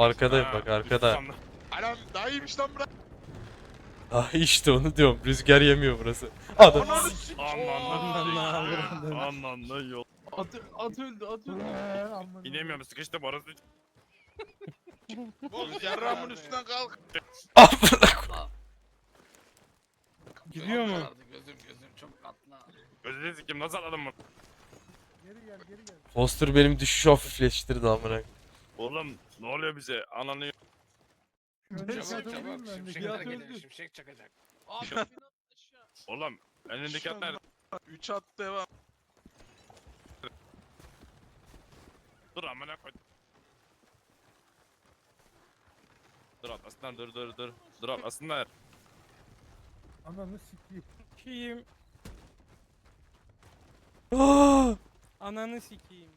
arkadayım bak arkada. Anam daha iyiymiş lan bırak. Ah işte onu diyorum. Rüzgar yemiyor burası. Adam. Ananı sik. Anandan Anandan yol. At, at öldü at öldü. İnemiyorum sıkıştım orası. Oğlum yarrağımın üstünden kalk. Gidiyor mu? Gözüm gözüm çok katla. Özür sikim nasıl atladım bunu? Foster benim düşüşü hafifleştirdi amına. Oğlum ne oluyor bize? Ananı Çabuk çabuk şimşekler geliyor şimşek çakacak. Oğlum elindeki at nerede? 3 at devam. Dur amına koy. Dur atlasınlar dur dur dur. Dur atlasınlar. Ananı sikeyim. Sikeyim. Ah! Ananı sikeyim.